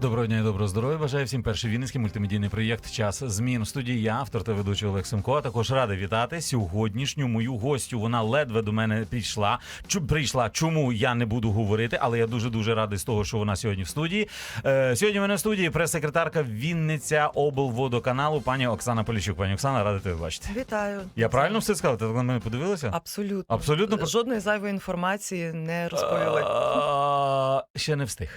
Доброго дня і доброго здоров'я. Бажаю всім перший вінницький мультимедійний проєкт Час змін. В студії я, автор та ведучий Олег Семко. А також радий вітати сьогоднішню мою гостю. Вона ледве до мене підійшла. Чу прийшла. Чому я не буду говорити, але я дуже дуже радий з того, що вона сьогодні в студії. Е, сьогодні в мене в студії прес-секретарка Вінниця облводоканалу, пані Оксана Поліщук. Пані Оксана, радий тебе бачити. Вітаю. Я правильно все сказав? Ти на мене подивилася? Абсолютно. Абсолютно Жодної зайвої інформації не розповіли. Ще не встиг.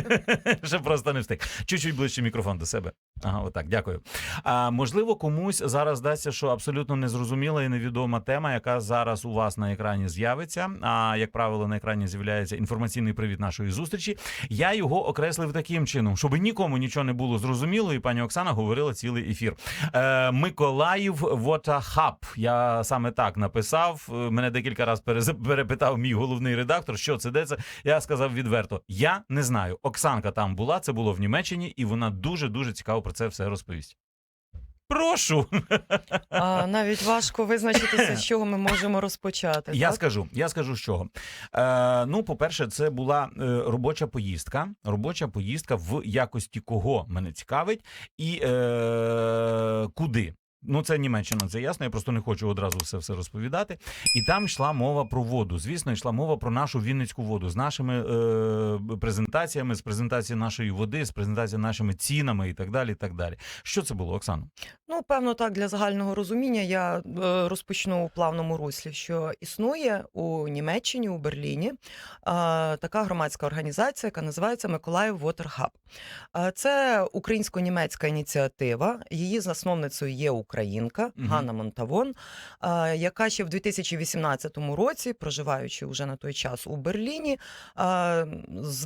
Просто не встиг. Чуть-чуть ближче мікрофон до себе. Ага, отак, дякую. А, можливо, комусь зараз здасться, що абсолютно незрозуміла і невідома тема, яка зараз у вас на екрані з'явиться. А як правило, на екрані з'являється інформаційний привід нашої зустрічі. Я його окреслив таким чином, щоб нікому нічого не було зрозуміло, і пані Оксана говорила цілий ефір. Е, Миколаїв Hub. Я саме так написав. Е, Мене декілька разів перепитав мій головний редактор, що це де це. Я сказав відверто: я не знаю. Оксанка там була, це було в Німеччині, і вона дуже дуже цікаво про це все розповість. Прошу, А, навіть важко визначитися, з чого ми можемо розпочати. я так? скажу. Я скажу з чого. Е, ну, по-перше, це була е, робоча поїздка. Робоча поїздка в якості кого мене цікавить, і е, куди. Ну, це Німеччина, це ясно. Я просто не хочу одразу все все розповідати. І там йшла мова про воду. Звісно, йшла мова про нашу вінницьку воду з нашими е, презентаціями, з презентацією нашої води, з презентацією нашими цінами і так далі. І так далі. Що це було, Оксано? Ну, певно, так, для загального розуміння я е, розпочну у плавному руслі, що існує у Німеччині, у Берліні е, така громадська організація, яка називається Миколаїв Hub. Е, Це українсько-німецька ініціатива. Її засновницею є українка Мгм. Ганна Монтавон, яка ще в 2018 році, проживаючи вже на той час у Берліні,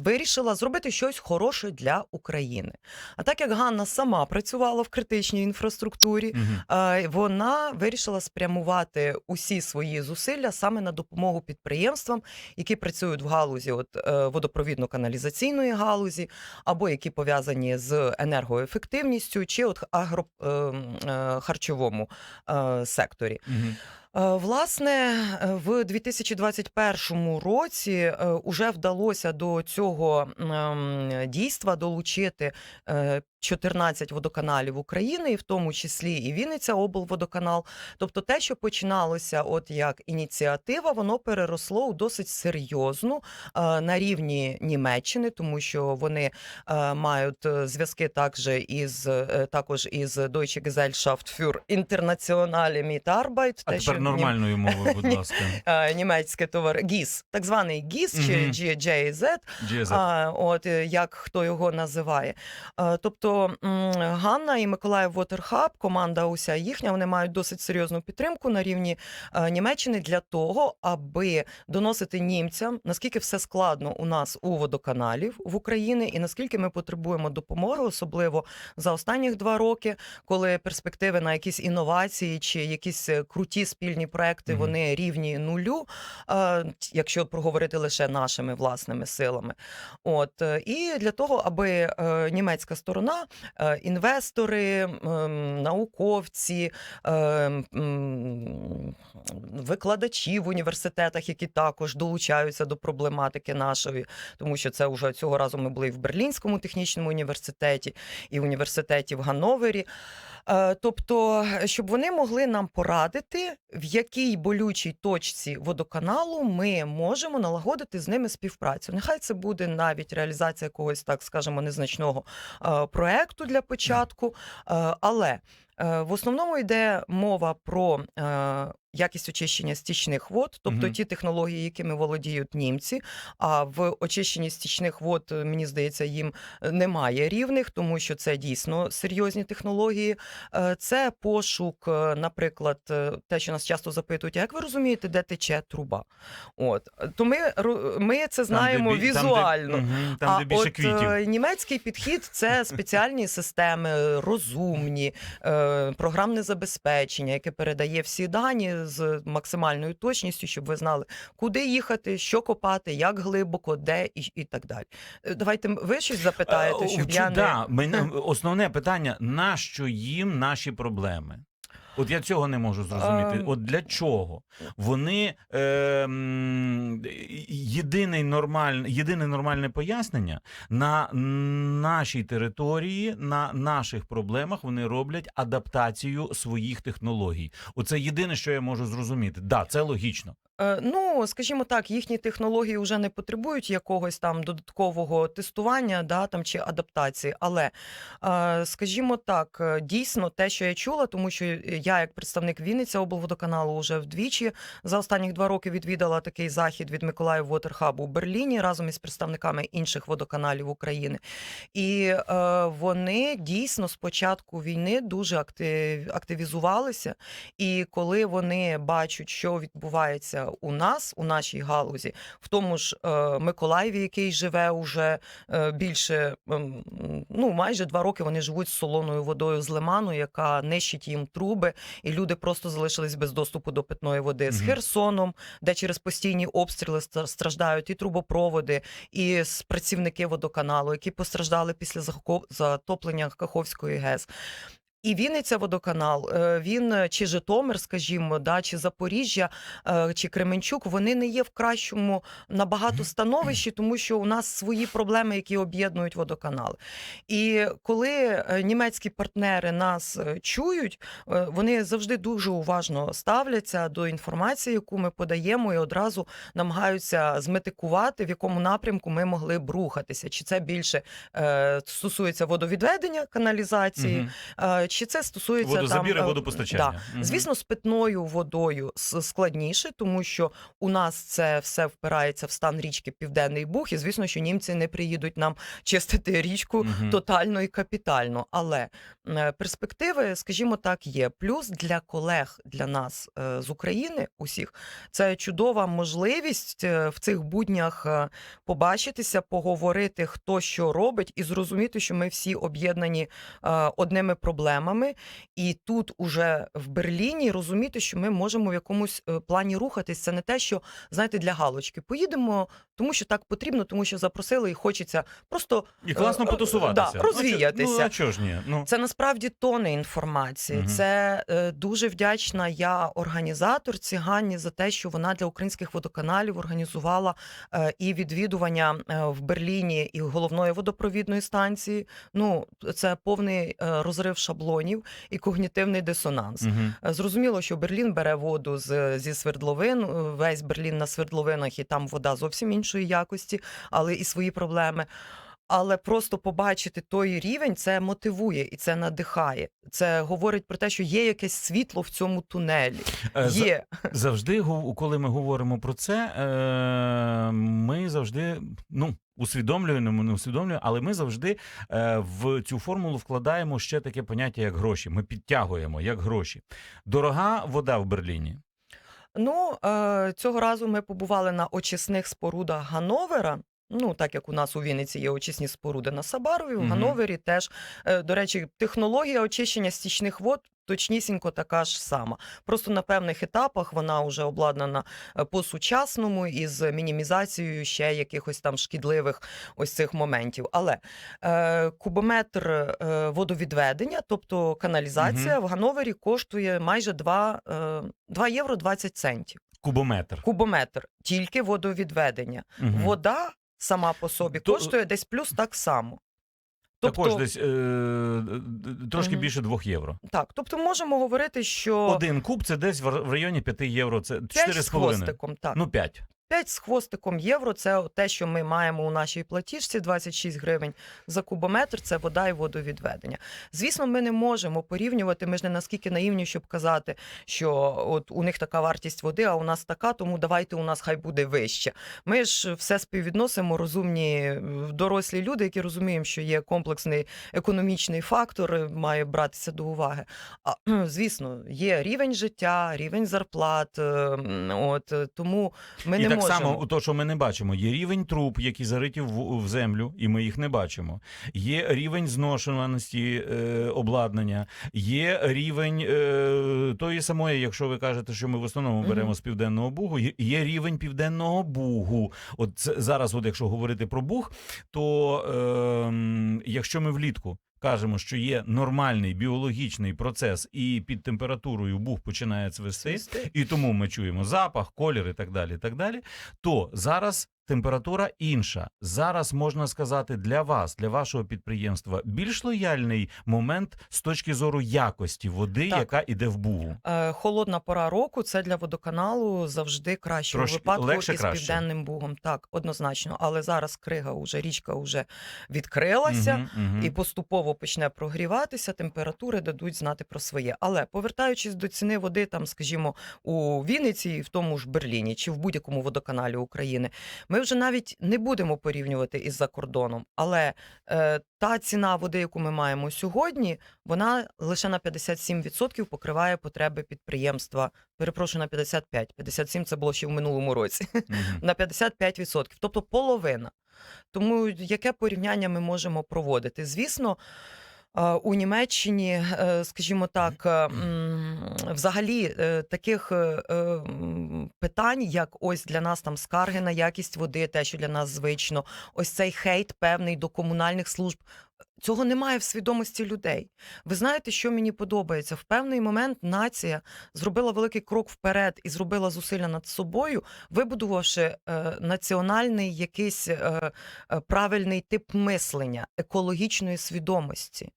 вирішила зробити щось хороше для України. А так як Ганна сама працювала в критичній інфраструктурі, Угу. вона вирішила спрямувати усі свої зусилля саме на допомогу підприємствам, які працюють в галузі от, е, водопровідно-каналізаційної галузі, або які пов'язані з енергоефективністю, чи от агро, е, м, е, харчовому е, секторі. Угу. Е, Власне, е, в 2021 році е, уже вдалося до цього ем, дійства долучити е, 14 водоканалів України, і в тому числі і Вінниця облводоканал. Тобто, те, що починалося от як ініціатива, воно переросло у досить серйозну е, на рівні Німеччини, тому що вони е, мають е, зв'язки також із е, також із Deutsche Gesellschaft für internationale Mitarbeit. Те, що нормальною мовою, будь ласка. німецьке товар ГІС, так званий ГІС чи. GJZ, а, от е, як хто його називає. Тобто Ганна і Миколаїв Waterhub, команда уся їхня, вони мають досить серйозну підтримку на рівні е, Німеччини для того, аби доносити німцям, наскільки все складно у нас у водоканалів в Україні, і наскільки ми потребуємо допомоги, особливо за останніх два роки, коли перспективи на якісь інновації чи якісь е, круті спільні проекти Мгм. вони рівні нулю, е, якщо проговорити лише нашими власними силами. От е, і для того, аби е, німецька сторона, е, інвестори, м, науковці, е, м, викладачі в університетах, які також долучаються до проблематики нашої, тому що це вже цього разу ми були і в Берлінському технічному університеті, і в університеті в Ганновері. Е, Тобто, щоб вони могли нам порадити, в якій болючій точці водоканалу ми можемо налагодити з ними співпрацю. Нехай це буде навіть реалізація якогось, так скажемо, незначного е, проекту для початку, е, але в основному йде мова про е, якість очищення стічних вод, тобто Мгм. ті технології, якими володіють німці. А в очищенні стічних вод, е, мені здається, їм е, немає рівних, тому що це дійсно серйозні технології. Е, Це пошук, наприклад, те, що нас часто запитують, як ви розумієте, де тече труба? От то ми, ми це знаємо Там, де бі- там, де- візуально. Мгм, Там, де більше от, квітів. німецький підхід це спеціальні системи, розумні, е, програмне забезпечення, яке передає всі дані з максимальною точністю, щоб ви знали, куди їхати, що копати, як глибоко, де і, і так далі. Е, Давайте ви щось запитаєте, Е, щоб я не мене основне питання: нащо їм наші проблеми? От я цього не можу зрозуміти. Ем. От для чого вони е, м, єдиний нормальне, єдине нормальне пояснення на нашій території, на наших проблемах вони роблять адаптацію своїх технологій. Оце єдине, що я можу зрозуміти. Да, це логічно. Е, Ну, скажімо так, їхні технології вже не потребують якогось там додаткового тестування, да, там чи адаптації. Але, е, скажімо так, е, дійсно те, що я чула, тому що я, як представник Вінниця облводоканалу, вже вдвічі за останні два роки відвідала такий захід від Миколаїв Вотерхабу у Берліні разом із представниками інших водоканалів України. І вони дійсно з початку війни дуже актив, активізувалися. І коли вони бачать, що відбувається у нас, у нашій галузі, в тому ж е, Миколаєві, який живе уже е, більше, ем, ну майже два роки вони живуть з солоною водою з лиману, яка нищить їм труби, і люди просто залишились без доступу до питної води з Херсоном, де через постійні обстріли страждають і трубопроводи, і працівники водоканалу, які постраждали після затоплення Каховської ГЕС. І Вінниця водоканал, е, він е, чи Житомир, скажімо, да, чи Запоріжжя, е, чи Кременчук, вони не є в кращому набагато становищі, тому що у нас свої проблеми, які об'єднують водоканали. І коли німецькі партнери нас чують, вони завжди дуже уважно ставляться до інформації, яку ми подаємо, і одразу намагаються зметикувати, в якому напрямку ми могли б рухатися. Чи це більше стосується водовідведення каналізації, чи це стосується Водозабір і там, е, водопостачання. Да. Мгм. Звісно, з питною водою складніше, тому що у нас це все впирається в стан річки Південний Буг, і звісно, що німці не приїдуть нам чистити річку Мгм. тотально і капітально. Але е, перспективи, скажімо так, є. Плюс для колег для нас е, з України усіх це чудова можливість в цих буднях побачитися, поговорити, хто що робить, і зрозуміти, що ми всі об'єднані одними проблемами. І тут, уже в Берліні, розуміти, що ми можемо в якомусь е, плані рухатись. Це не те, що знаєте, для галочки. Поїдемо, тому що так потрібно, тому що запросили, і хочеться просто І класно е, е, потусуватися. да, розвіятися. Ну, а чого ж ні? Ну, це насправді тони інформації. Мгм. Це е, дуже вдячна я організатор Ціганні за те, що вона для українських водоканалів організувала е, і відвідування е, в Берліні і головної водопровідної станції. Ну це повний е, розрив шаблонів і когнітивний дисонанс. Е, Зрозуміло, що Берлін бере воду з, зі свердловин, е, весь Берлін на свердловинах, і там вода зовсім іншої якості, але і свої проблеми. Але просто побачити той рівень це мотивує і це надихає. Це говорить про те, що є якесь світло в цьому тунелі. Е, Є Завжди, коли ми говоримо про це, е, ми завжди ну. Усвідомлюємо, не усвідомлюємо, але ми завжди е, в цю формулу вкладаємо ще таке поняття, як гроші. Ми підтягуємо як гроші. Дорога вода в Берліні. Ну, е, цього разу ми побували на очисних спорудах Гановера. Ну, так як у нас у Вінниці є очисні споруди на Сабарові, в Мгм. Гановері теж, е, до речі, технологія очищення стічних вод точнісінько така ж сама. Просто на певних етапах вона вже обладнана е, по-сучасному із мінімізацією ще якихось там шкідливих ось цих моментів. Але е, кубометр е, водовідведення, тобто каналізація, в Гановері коштує майже 2, е, 2 євро 20 центів. Кубометр. Кубометр, тільки водовідведення. Мгм. Вода сама по собі То- коштує десь плюс так само. Тобто, Також десь е, трошки трошки Мгм. більше 2 євро. так, тобто можемо говорити, що Один куб це десь в районі 5 євро. Це 4,5. з хвостиком. Так. Ну, 5. 5 з хвостиком євро це те, що ми маємо у нашій платіжці 26 гривень за кубометр. Це вода і водовідведення. Звісно, ми не можемо порівнювати. Ми ж не наскільки наївні, щоб казати, що от у них така вартість води, а у нас така, тому давайте у нас хай буде вище. Ми ж все співвідносимо розумні дорослі люди, які розуміємо, що є комплексний економічний фактор, е, має братися до уваги. А звісно, є рівень життя, рівень зарплат. е, От е, тому ми і не так можемо. само, то, що ми не бачимо, є рівень труб, які зариті в, в землю, і ми їх не бачимо. Є рівень зношуваності е, обладнання, є рівень е, тої самої, якщо ви кажете, що ми в основному беремо з південного бугу, є, є рівень південного бугу. От це, зараз, от якщо говорити про буг, то е, якщо ми влітку. Кажемо, що є нормальний біологічний процес, і під температурою бух починає цвести, і тому ми чуємо запах, колір і так далі. І так далі. То зараз температура інша. Зараз можна сказати для вас, для вашого підприємства, більш лояльний момент з точки зору якості води, Так. яка іде в бугу. Е, Холодна пора року це для водоканалу завжди краще Трошки у випадку легше, із краще. південним бугом. Так, однозначно. Але зараз крига уже річка вже відкрилася. Мгм, мгм. І поступово почне прогріватися, температури дадуть знати про своє. Але повертаючись до ціни води, там, скажімо, у Вінниці, і в тому ж Берліні чи в будь-якому водоканалі України, ми вже навіть не будемо порівнювати із за кордоном. Але е, та ціна води, яку ми маємо сьогодні, вона лише на 57% покриває потреби підприємства. Перепрошую на 55. 57 це було ще в минулому році. Мгм. на 55%, тобто половина. Тому яке порівняння ми можемо проводити? Звісно, е, у Німеччині, е, скажімо так, взагалі е, таких е, е, питань, як ось для нас там скарги на якість води, те, що для нас звично, ось цей хейт певний до комунальних служб. Цього немає в свідомості людей. Ви знаєте, що мені подобається? В певний момент нація зробила великий крок вперед і зробила зусилля над собою, вибудувавши е, національний якийсь е, е, правильний тип мислення, екологічної свідомості.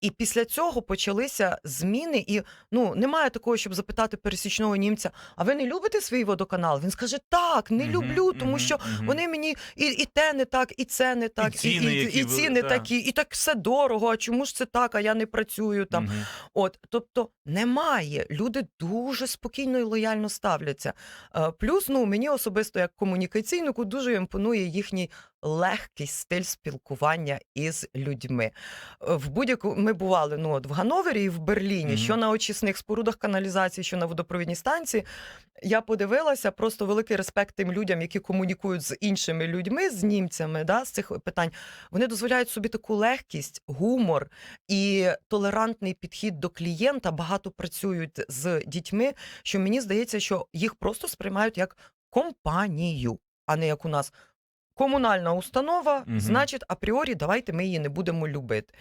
І після цього почалися зміни, і ну немає такого, щоб запитати пересічного німця: а ви не любите свій водоканал? Він скаже: так, не люблю, тому що вони мені і, і те не так, і це не так, ціни, і, які і, ви- ціни та. такі, і так все дорого. А чому ж це так? А я не працюю там. Угу. От, тобто немає. Люди дуже спокійно і лояльно ставляться. Е, Плюс, ну мені особисто як комунікаційнику дуже імпонує їхній легкий стиль спілкування із людьми. Е, В будь-яку ми бували ну от в Гановері і в Берліні, Мгм. що на очисних спорудах каналізації, що на водопровідній станції. Я подивилася просто великий респект тим людям, які комунікують з іншими людьми, з німцями, да, з цих питань. Вони дозволяють собі таку легкість, гумор і толерантний підхід до клієнта. Багато працюють з дітьми, що мені здається, що їх просто сприймають як компанію, а не як у нас комунальна установа, угу. значить, апріорі давайте ми її не будемо любити.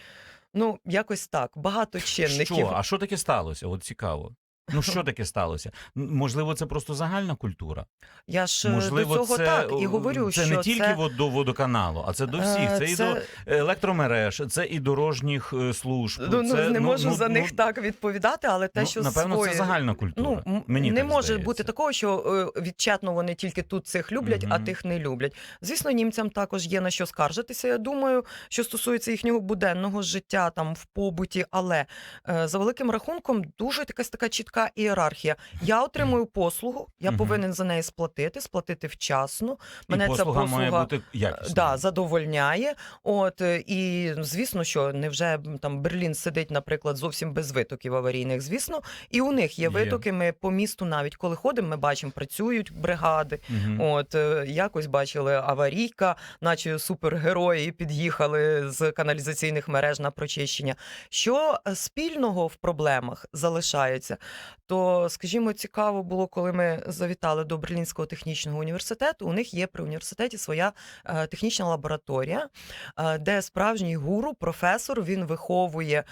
Ну, якось так. Багато чинників. Що? А що таке сталося? От цікаво. Ну що таке сталося? Можливо, це просто загальна культура. Я ж е, Можливо, до цього це, так і о, говорю, це що не тільки це, до водоканалу, а це до всіх. е, Це, і до електромереж, це і дорожніх е, служб. Ну, ну, це, не можу ну, за ну, них так відповідати, але те, ну, що напевно, своє... це загальна культура. Ну, Мені не так може здається. бути такого, що е, відчетно вони тільки тут цих люблять, а тих не люблять. Звісно, німцям також є на що скаржитися. Я думаю, що стосується їхнього буденного життя там в побуті, але е, за великим рахунком дуже якась така чітка ієрархія. Я отримую послугу, я Мгм. повинен за неї сплатити, сплатити вчасно. Мене і ця послуга, послуга має бути якісна. Да, задовольняє. От е, і звісно, що невже там Берлін сидить, наприклад, зовсім без витоків аварійних. Звісно, і у них є Є. витоки. Ми по місту, навіть коли ходимо, ми бачимо, працюють бригади. Мгм. От е, якось бачили аварійка, наче супергерої під'їхали з каналізаційних мереж на прочищення. Що е, спільного в проблемах залишається? То, скажімо, цікаво було, коли ми завітали до Берлінського технічного університету. У них є при університеті своя е, технічна лабораторія, е, де справжній гуру, професор, він виховує е,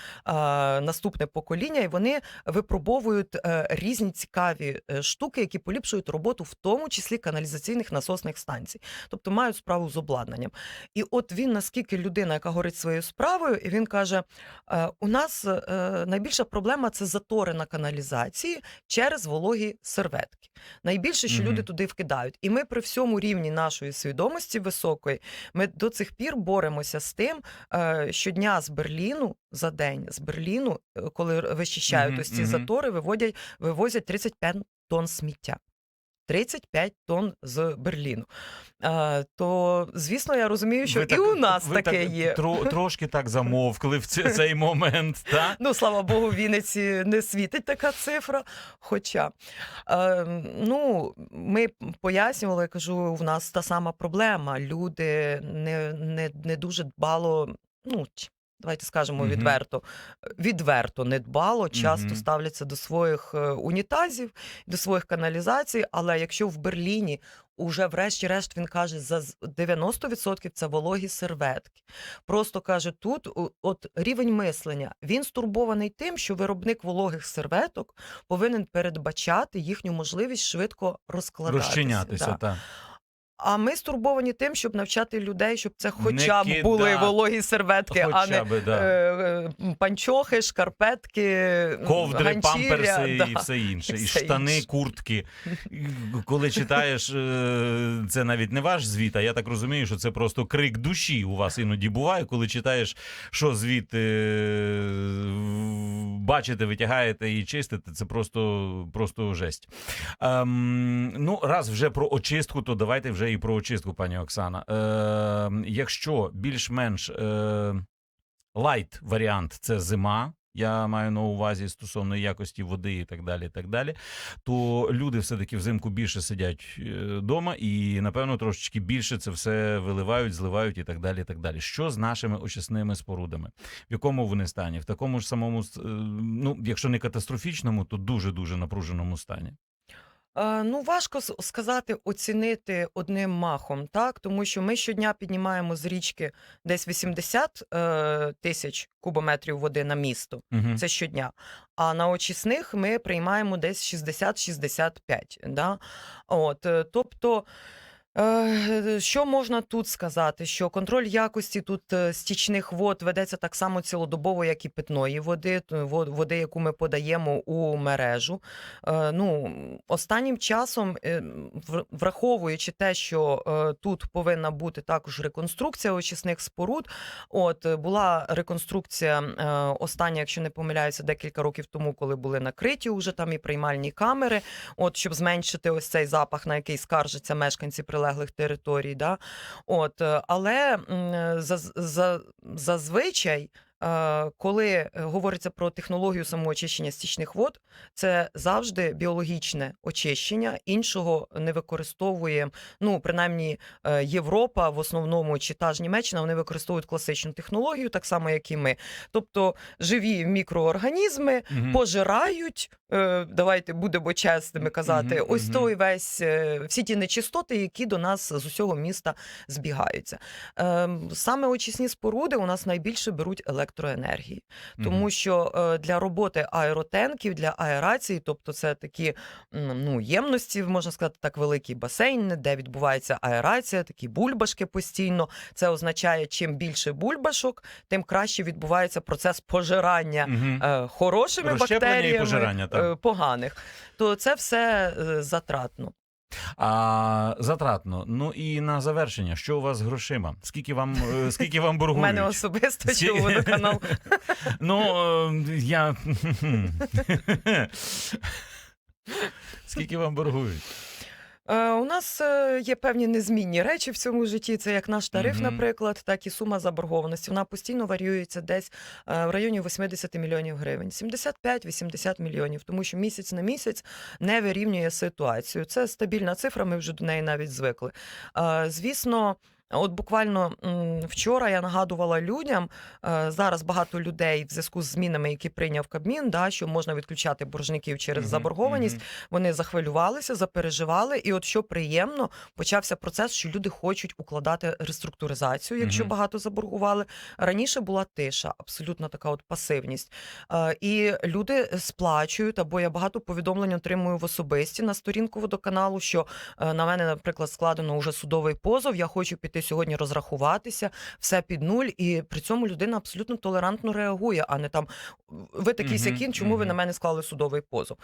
наступне покоління, і вони випробовують різні цікаві штуки, які поліпшують роботу, в тому числі каналізаційних насосних станцій, тобто мають справу з обладнанням. І от він, наскільки людина, яка горить своєю справою, і він каже: у нас найбільша проблема це затори на каналізації через вологі серветки. Найбільше, що Мгм. люди туди вкидають. І ми при всьому рівні нашої свідомості високої, ми до цих пір боремося з тим, е, щодня з Берліну за день з Берліну, е, коли вичищають Мгм, ось ці затори, виводять, вивозять 35 тонн сміття. 35 тонн з Берліну. Е, то, звісно, я розумію, що Ви і так- у нас ви таке так є. Тро, трошки так замовкли в ц- цей момент, так? Ну, слава Богу, в Вінниці не світить така цифра. Хоча, е, ну, ми пояснювали, я кажу, в нас та сама проблема. Люди не, не, не дуже дбало, ну, давайте скажемо Мгм. відверто, відверто недбало, часто Мгм. ставляться до своїх е, унітазів, до своїх каналізацій. Але якщо в Берліні уже врешті-решт він каже, за з- 90% це вологі серветки. Просто каже, тут от рівень мислення. Він стурбований тим, що виробник вологих серветок повинен передбачати їхню можливість швидко розкладатися. Розчинятися, так. А ми стурбовані тим, щоб навчати людей, щоб це хоча б були вологі серветки, а не би, да. е, е, панчохи, шкарпетки, Ковдри, ганчір'я, памперси да. і все інше. і все штани, інше. куртки. Коли читаєш, е, це навіть не ваш звіт, а я так розумію, що це просто крик душі у вас іноді буває, коли читаєш, що звіт бачите, витягаєте і чистите, це просто, просто жесть. Ем, ну, раз вже про очистку, то давайте вже і про очистку, пані Оксана. Ем, якщо більш-менш е, лайт варіант це зима. Я маю на увазі стосовно якості води і так далі. і так далі. То люди все-таки взимку більше сидять вдома і, напевно, трошечки більше це все виливають, зливають і так далі. і так далі. Що з нашими очисними спорудами? В якому вони стані? В такому ж самому, е, ну, якщо не катастрофічному, то дуже-дуже напруженому стані. Е, Ну, важко с- сказати, оцінити одним махом, так? Тому що ми щодня піднімаємо з річки десь 80 е, тисяч кубометрів води на місто. Угу. Це щодня. А на очисних ми приймаємо десь 60-65. Да? От, е, тобто. Е, Що можна тут сказати? Що контроль якості тут е, стічних вод ведеться так само цілодобово, як і питної води, води, яку ми подаємо у мережу. Е, Ну, останнім часом, враховуючи те, що тут повинна бути також реконструкція очисних споруд. От була реконструкція остання, якщо не помиляюся, декілька років тому, коли були накриті уже там і приймальні камери, от щоб зменшити ось цей запах, на який скаржаться мешканці прилеглих територій. Да? От, е, але м, за, за, зазвичай. Е, Коли е, говориться про технологію самоочищення стічних вод, це завжди біологічне очищення. Іншого не використовує. Ну, принаймні, е, Європа в основному чи та ж Німеччина вони використовують класичну технологію, так само як і ми. Тобто живі мікроорганізми Угу. пожирають. Давайте будемо чесними казати. Мгм, Ось мгм. той весь всі ті нечистоти, які до нас з усього міста збігаються. Ем, Саме очисні споруди у нас найбільше беруть електроенергії, тому що е, для роботи аеротенків, для аерації, тобто це такі ну, ємності, можна сказати, так великі басейни, де відбувається аерація, такі бульбашки постійно. Це означає, чим більше бульбашок, тим краще відбувається процес пожирання Угу. е, хорошими бактеріями пожирання, так. е, поганих, то це все е, затратно. А затратно. Ну і на завершення, що у вас з грошима? Скільки вам е, скільки вам У мене особисто у водоканал. Ну е, я скільки вам боргують? Е, У нас е, є певні незмінні речі в цьому житті. Це як наш тариф, Мгм. наприклад, так і сума заборгованості. Вона постійно варіюється десь е, в районі 80 мільйонів гривень, 75-80 мільйонів, тому що місяць на місяць не вирівнює ситуацію. Це стабільна цифра. Ми вже до неї навіть звикли. Е, Звісно. От буквально вчора я нагадувала людям, е, зараз багато людей в зв'язку з змінами, які прийняв Кабмін, да, що можна відключати боржників через заборгованість. Вони захвилювалися, запереживали, і от що приємно, почався процес, що люди хочуть укладати реструктуризацію, якщо багато заборгували. Раніше була тиша, абсолютно така от пасивність. Е, І люди сплачують, або я багато повідомлень отримую в особисті на сторінку водоканалу, що е, на мене, наприклад, складено уже судовий позов. Я хочу піти сьогодні розрахуватися, все під нуль, і при цьому людина абсолютно толерантно реагує, а не там ви такий Мгм, сякін, чому ви на мене склали судовий позов.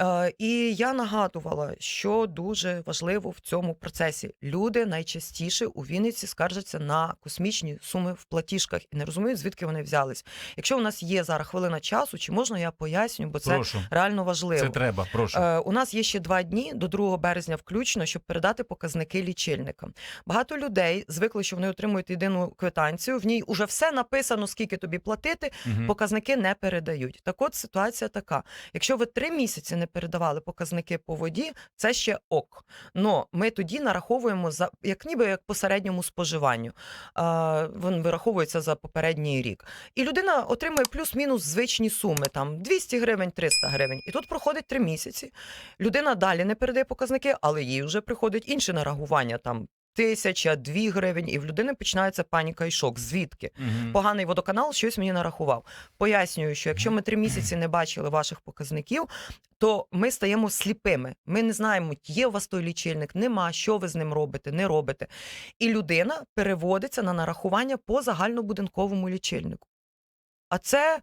Е, І я нагадувала, що дуже важливо в цьому процесі. Люди найчастіше у Вінниці скаржаться на космічні суми в платіжках і не розуміють, звідки вони взялись. Якщо у нас є зараз хвилина часу, чи можна я поясню, бо це Прошу. реально важливо. Це треба, прошу. Е, У нас є ще два дні до 2 березня, включно, щоб передати показники лічильникам. Багато людей людей звикли, що вони отримують єдину квитанцію. В ній вже все написано, скільки тобі платити. Мгм. Показники не передають. Так от ситуація така: якщо ви три місяці не передавали показники по воді, це ще ок. Но ми тоді нараховуємо за як ніби як по середньому споживанню. А, він вираховується за попередній рік. І людина отримує плюс-мінус звичні суми, там 200 гривень, 300 гривень. І тут проходить три місяці. Людина далі не передає показники, але їй вже приходить інше нарахування там. Тисяча, дві гривень, і в людини починається паніка і шок. Звідки? Мгм. поганий водоканал щось мені нарахував. Пояснюю, що якщо ми три місяці не бачили ваших показників, то ми стаємо сліпими. Ми не знаємо, є у вас той лічильник, нема, що ви з ним робите, не робите. І людина переводиться на нарахування по загальнобудинковому лічильнику. А це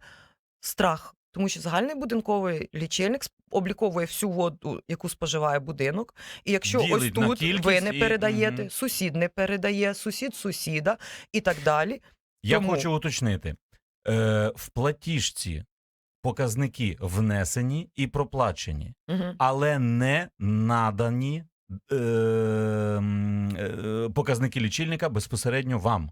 страх. Тому що загальний будинковий лічильник обліковує всю воду, яку споживає будинок. І якщо ось Ділить на тут ви не і- передаєте, мгм. сусід не передає, сусід сусіда і так далі, Я Тому- хочу уточнити: е, в платіжці показники внесені і проплачені, Мгм. але не надані е, е, показники лічильника безпосередньо вам.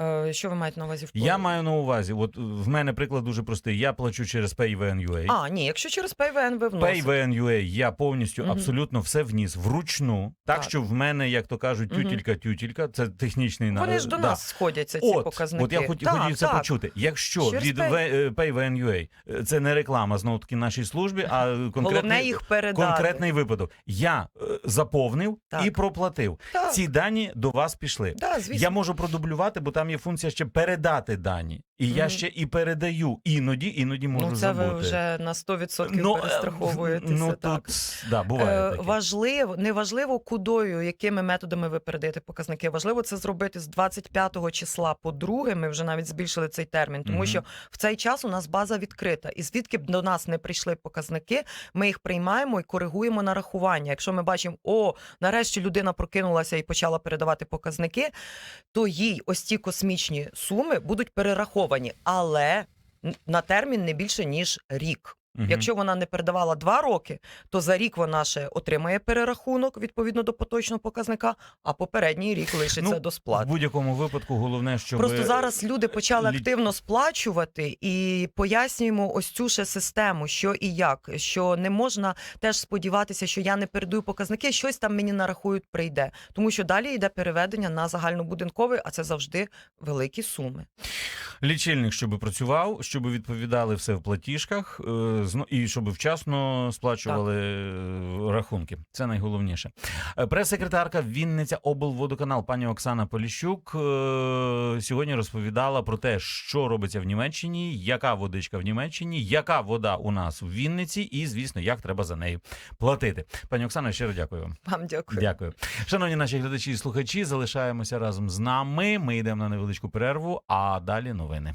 Е, Що ви маєте на увазі в Я маю на увазі, от в мене приклад дуже простий. Я плачу через PayVN.ua. А, ні, якщо через PayVN ви вносите. PayVN.ua я повністю Мгм. абсолютно все вніс вручну, так, Так. що в мене, як то кажуть, Мгм. тютілька-тютілька, це технічний на- Вони ж до да. нас сходяться, ці От, показники. от я хотів, Так, хотів це так. почути. Якщо Через від Pay- е, PayVN.ua, е, це не реклама знову таки нашій службі, а конкретний, Головне їх передати. конкретний випадок. Я е, заповнив Так. і проплатив. Так, Ці дані до вас пішли. да, звісно. Я можу продублювати, бо там є функція ще передати дані. І я ще і передаю. Іноді, іноді можу ну, це забути. ви вже на 100% Ну, е, перестраховуєтеся. Ну, так. тут, да, буває Е, таке. важливо, неважливо, кудою, якими методами ви передаєте показники. Важливо це зробити з 25 числа по друге. Ми вже навіть збільшили цей термін, тому Мгм. що в цей час у нас база відкрита. І звідки б до нас не прийшли показники, ми їх приймаємо і коригуємо нарахування. Якщо ми бачимо, о, нарешті людина прокинулася і почала передавати показники, то їй ось ці космічні суми будуть перераховані, але на термін не більше ніж рік. Мгм. Якщо вона не передавала два роки, то за рік вона ще отримає перерахунок відповідно до поточного показника, а попередній рік лишиться Ну, до В сплати. будь-якому випадку головне, щоб Просто зараз люди почали активно сплачувати і пояснюємо ось цю ще систему, що і як. Що не можна теж сподіватися, що я не передаю показники, щось там мені нарахують, прийде. Тому що далі йде переведення на загальнобудинковий, а це завжди великі суми. лічильник, щоб працював, щоб відповідали все в платіжках, е, і щоб вчасно сплачували е, рахунки. Це найголовніше. Е, Прес-секретарка Вінниця облводоканал пані Оксана Поліщук е, сьогодні розповідала про те, що робиться в Німеччині, яка водичка в Німеччині, яка вода у нас в Вінниці, і звісно, як треба за нею платити. Пані Оксана, щиро дякую. вам. Вам дякую. Дякую. Шановні наші глядачі і слухачі, залишаємося разом з нами. Ми йдемо на невеличку перерву, а далі новини.